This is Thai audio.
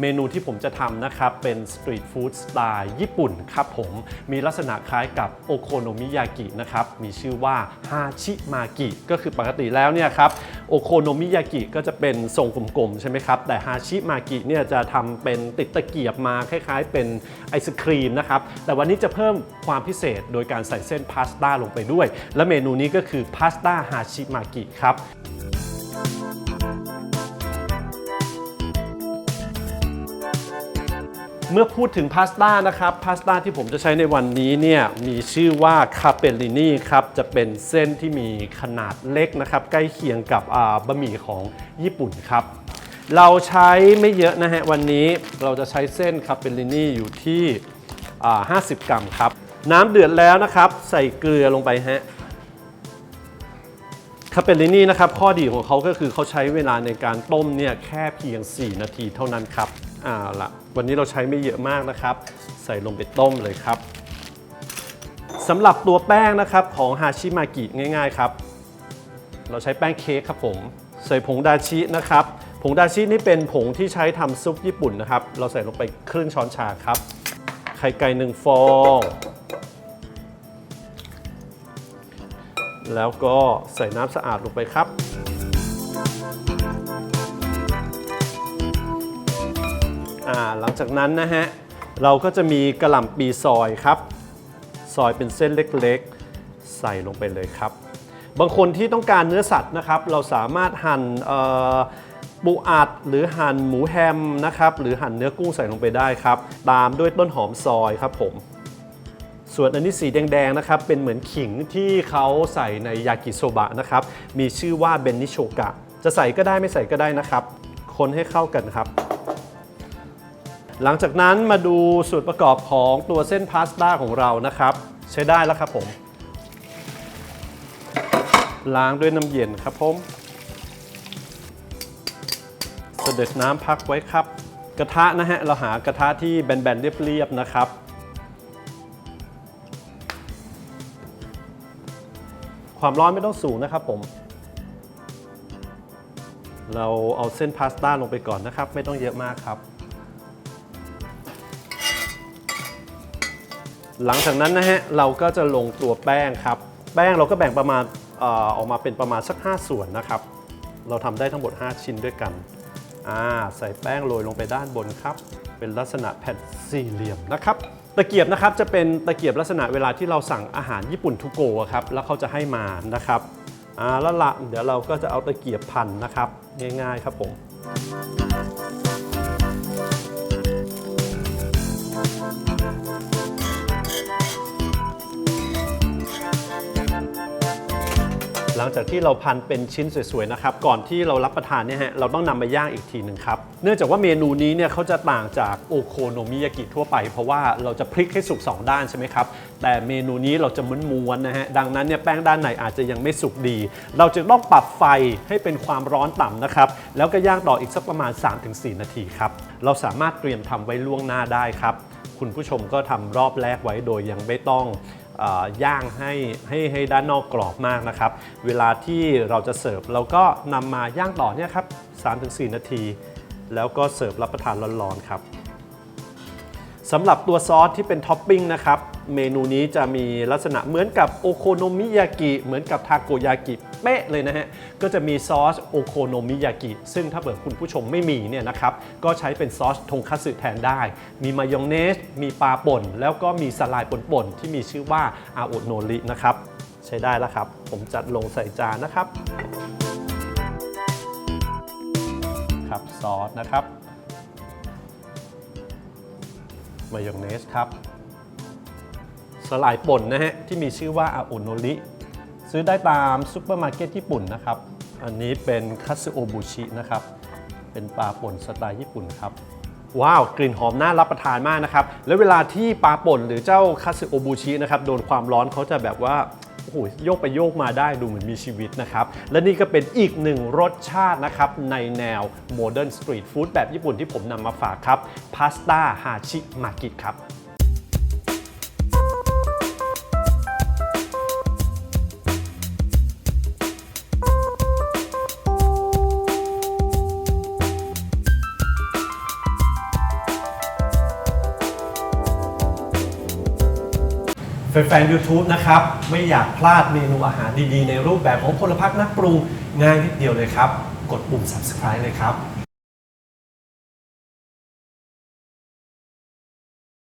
เมนูที่ผมจะทำนะครับ เป็นสตรีทฟู้ดสไตล์ญี่ปุ่นครับผมมีลักษณะคล้ายกับโอโคโนมิยากินะครับ มีชื่อว่าฮาชิมากิก็คือปกติแล้วเนี่ยครับโอโคโนมิยากิก็จะเป็นทรงกลมๆ ใช่ไหมครับ แต่ฮาชิมากิเนี่ยจะทำเป็นติดตะเกียบมาคล้ายๆ เป็นไอศครีมนะครับ แต่วันนี้จะเพิ่มความพิเศษโดยการใส่เส้นพาสต้าลงไปด้วย และเมนูนี้ก็คือพาสต้าฮาชิมากิครับ เมื่อพูดถึงพาสต้านะครับพาสต้าที่ผมจะใช้ในวันนี้เนี่ยมีชื่อว่าคาเปลลินีครับจะเป็นเส้นที่มีขนาดเล็กนะครับ ใกล้เคียงกับบะหมี่ของญี่ปุ่นครับ เราใช้ไม่เยอะนะฮะวันนี้เราจะใช้เส้นคาเปลลินีอยู่ที่ 50 กรัมครับ น้ำเดือดแล้วนะครับ ใส่เกลือลงไปฮะคาเปลลินีนะครับข้อดีของเขาก็คือเขาใช้เวลาในการต้มเนี่ยแค่เพียง 4 นาทีเท่านั้นครับ อ่าละวันนี้เราใช้ไม่เยอะมากนะครับ ใส่ลงไปต้มเลยครับสำหรับตัวแป้งนะครับของฮาชิมากิง่ายๆครับ เราใช้แป้งเค้กครับผม ใส่ผงดาชินะครับ ผงดาชินี่เป็นผงที่ใช้ทำซุปญี่ปุ่นนะครับ เราใส่ลงไปครึ่งช้อนชาครับ ไข่ไก่หนึ่งฟอง แล้วก็ใส่น้ำสะอาดลงไปครับ หลังจากนั้นนะฮะเราก็จะมีกระหล่ำปีซอยครับ ซอยเป็นเส้นเล็กๆ ใส่ลงไปเลยครับ บางคนที่ต้องการเนื้อสัตว์นะครับ เราสามารถหั่นเอ่อปูอัดหรือหั่นหมูแฮมนะครับ หรือหั่นเนื้อกุ้งใส่ลงไปได้ครับ ตามด้วยต้นหอมซอยครับผม ส่วนอันนี้สีแดงๆนะครับ เป็นเหมือนขิงที่เขาใส่ในยากิโซบะนะครับ มีชื่อว่าเบนนิโชกะ จะใส่ก็ได้ไม่ใส่ก็ได้นะครับ คนให้เข้ากันครับ หลังจากนั้นมาดูส่วนประกอบของตัวเส้นพาสต้าของเรานะครับ ใช้ได้แล้วครับผม ล้างด้วยน้ำเย็นครับผมเสด็จน้ำพักไว้ครับ กระทะนะฮะเราหากระทะที่แบนๆเรียบๆนะครับความร้อนไม่ต้องสูงนะครับผม เราเอาเส้นพาสต้าลงไปก่อนนะครับ ไม่ต้องเยอะมากครับ หลังจากนั้นนะฮะเราก็จะลงตัวแป้งครับ แป้งเราก็แบ่งประมาณเอ่อออกมาเป็นประมาณสัก 5 ส่วนนะครับ เราทำได้ทั้งหมด 5 ชิ้นด้วยกันอ่าใส่แป้งโรยลงไปด้านบนครับ เป็นลักษณะแผ่นสี่เหลี่ยมนะครับตะเกียบนะครับจะเป็นตะเกียบลักษณะเวลาที่เราสั่งอาหารญี่ปุ่นทุกโกะครับแล้วเขาจะให้มานะครับอ่าแล้วละเดี๋ยวเราก็จะเอาตะเกียบพันนะครับ ง่ายๆครับผม หลังจากที่เราพันเป็นชิ้นสวยๆนะครับก่อนที่เรารับประทานเนี่ยฮะเราต้องนำไปย่างอีกทีหนึ่งครับเนื่องจากว่าเมนูนี้เนี่ยเขาจะต่างจากโอโคโนมิยากิทั่วไป เพราะว่าเราจะพลิกให้สุก2ด้านใช่ไหมครับแต่เมนูนี้เราจะม้วนๆนะฮะดังนั้นเนี่ยแป้งด้านในอาจจะยังไม่สุกดี เราจะต้องปรับไฟให้เป็นความร้อนต่ำนะครับแล้วก็ย่างต่ออีกสักประมาณ 3-4 นาทีครับเราสามารถเตรียมทำไว้ล่วงหน้าได้ครับคุณผู้ชมก็ทำรอบแรกไว้โดยยังไม่ต้อง ย่างให้ให้ให้ด้านนอกกรอบมากนะครับ เวลาที่เราจะเสิร์ฟเราก็นำมาย่างต่อเนี่ยครับ3-4 นาที แล้วก็เสิร์ฟรับประทานร้อนๆครับ สำหรับตัวซอสที่เป็นท็อปปิ้งนะครับ เมนูนี้จะมีลักษณะเหมือนกับโอโคโนมิยากิเหมือนกับทาโกยากิเป๊ะเลยนะฮะ ก็จะมีซอสโอโคโนมิยากิซึ่งถ้าเกิดคุณผู้ชมไม่มีเนี่ยนะครับ ก็ใช้เป็นซอสทงคัตสึแทนได้ มีมายองเนส มีปลาป่น แล้วก็มีสลายป่นๆที่มีชื่อว่าอาโอโนรินะครับ ใช้ได้แล้วครับ ผมจัดลงใส่จานนะครับ ครับซอสนะครับ มายองเนสครับ สลายป่นนะฮะ ที่มีชื่อว่าอาโอโนริ ซื้อได้ตามซุปเปอร์มาร์เก็ตญี่ปุ่นนะครับ อันนี้เป็นคัตสึโอบุชินะครับ เป็นปลาป่นสไตล์ญี่ปุ่นครับ ว้าว กลิ่นหอมน่ารับประทานมากนะครับ แล้วเวลาที่ปลาป่นหรือเจ้าคัตสึโอบุชินะครับ โดนความร้อนเขาจะแบบว่า โอ้โหโยกไปโยกมาได้ดูเหมือนมีชีวิตนะครับ และนี่ก็เป็นอีกหนึ่งรสชาตินะครับ ในแนวโมเดิร์นสตรีทฟู้ดแบบญี่ปุ่นที่ผมนำมาฝากครับพาสต้าฮาชิมากิครับ แฟนๆ YouTube นะครับ ไม่อยากพลาดเมนูอาหารดีๆ ในรูปแบบของพลพักนักปรุงง่ายนิดเดียวเลยครับ กดปุ่ม subscribe เลยครับ